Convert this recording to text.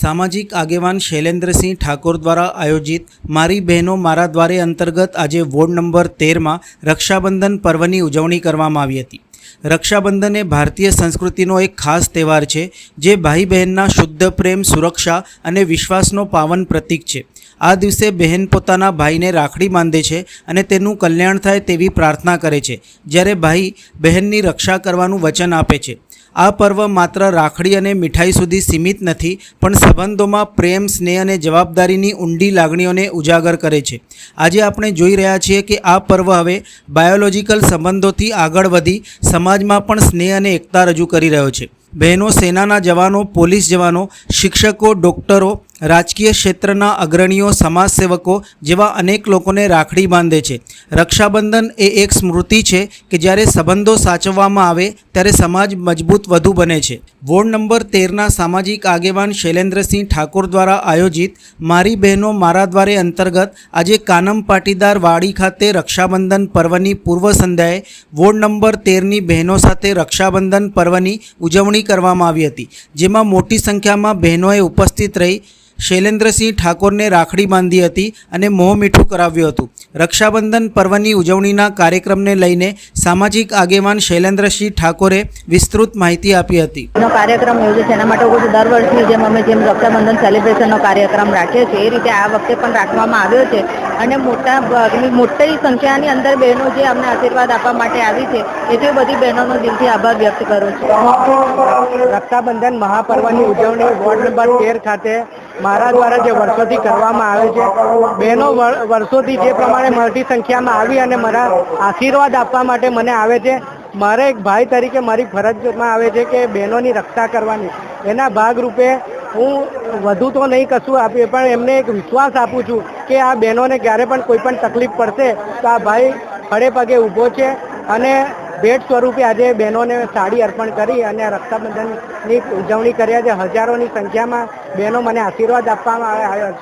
સામાજિક આગેવાન શૈલેન્દ્રસિંહ ઠાકોર દ્વારા આયોજિત મારી બહેનો મારા દ્વારે અંતર્ગત આજે વોર્ડ નંબર તેરમાં રક્ષાબંધન પર્વની ઉજવણી કરવામાં આવી હતી. રક્ષાબંધન એ ભારતીય સંસ્કૃતિનો એક ખાસ તહેવાર છે, જે ભાઈ બહેનના શુદ્ધ પ્રેમ, સુરક્ષા અને વિશ્વાસનો પાવન પ્રતીક છે. આ દિવસે બહેન પોતાના ભાઈને રાખડી બાંધે છે અને તેનું કલ્યાણ થાય તેવી પ્રાર્થના કરે છે, જ્યારે ભાઈ બહેનની રક્ષા કરવાનું વચન આપે છે. આ પર્વ માત્ર રાખડી અને મીઠાઈ સુધી સીમિત નથી, પણ સંબંધોમાં પ્રેમ, સ્નેહ અને જવાબદારીની ઊંડી લાગણીઓને ઉજાગર કરે છે. આજે આપણે જોઈ રહ્યા છીએ કે આ પર્વ હવે બાયોલોજિકલ સંબંધોથી આગળ વધી, સમાજમાં પણ સ્નેહ અને એકતા રજૂ કરી રહ્યો છે. બહેનો, સેનાના જવાનો, પોલીસ જવાનો, શિક્ષકો, ડૉક્ટરો રાજકીય ક્ષેત્રના અગ્રણીઓ, સમાજસેવકો જેવા અનેક લોકોને રાખડી બાંધે છે. રક્ષાબંધન એ એક સ્મૃતિ છે કે જ્યારે સંબંધો સાચવવામાં આવે ત્યારે સમાજ મજબૂત વધુ બને છે. વોર્ડ નંબર તેરના સામાજિક આગેવાન શૈલેન્દ્રસિંહ ઠાકોર દ્વારા આયોજિત મારી બહેનો મારા દ્વારે અંતર્ગત આજે કાનમ પાટીદાર વાડી ખાતે રક્ષાબંધન પર્વની પૂર્વ સંધ્યાએ વોર્ડ નંબર તેરની બહેનો સાથે રક્ષાબંધન પર્વની ઉજવણી કરવામાં આવી હતી, જેમાં મોટી સંખ્યામાં બહેનોએ ઉપસ્થિત રહી શૈલેન્દ્રસિંહ ઠાકોરને રાખડી બાંધી હતી અને મોં મીઠું કરાવ્યું હતું. રક્ષાબંધન પર્વની ઉજવણીના કાર્યક્રમને લઈને સામાજિક આગેવાન શૈલેન્દ્રસિંહ ઠાકોરે વિસ્તૃત માહિતી આપી હતી. કાર્યક્રમ યોજે છે. એના માટે દર વર્ષની જેમ અમે જેમ રક્ષાબંધન સેલિબ્રેશનનો કાર્યક્રમ રાખીએ છીએ એ રીતે આ વખતે પણ રાખવામાં આવ્યો છે. અને મોટા ભાગની મોટી સંખ્યાની અંદર બહેનો જે અમને આશીર્વાદ આપવા માટે આવી છે એથી બધી બહેનોનો દિલથી આભાર વ્યક્ત કરું છું. રક્ષાબંધન મહાપર્વની ઉજવણી વોર્ડ નંબર તેર ખાતે મારા દ્વારા જે વર્ષોથી કરવામાં આવે છે, બહેનો વર- વર્ષોથી જે પ્રમાણે મળતી સંખ્યામાં આવી અને મારા આશીર્વાદ આપવા માટે મને આવે છે. મારે એક ભાઈ તરીકે મારી ફરજમાં આવે છે કે બહેનોની રક્ષા કરવાની. એના ભાગરૂપે હું વધુ તો નહીં કશું આપીએ, પણ એમને એક વિશ્વાસ આપું છું કે આ બહેનોને ક્યારે પણ કોઈ પણ તકલીફ પડશે તો આ ભાઈ ખડે પગે ઊભો છે અને ભેટ સ્વરૂપે આજે બહેનોને સાડી અર્પણ કરી અને રક્ષાબંધનની ઉજવણી કર્યા છે હજારોની સંખ્યામાં બહેનો મને આશીર્વાદ આપવામાં આવ્યા છે.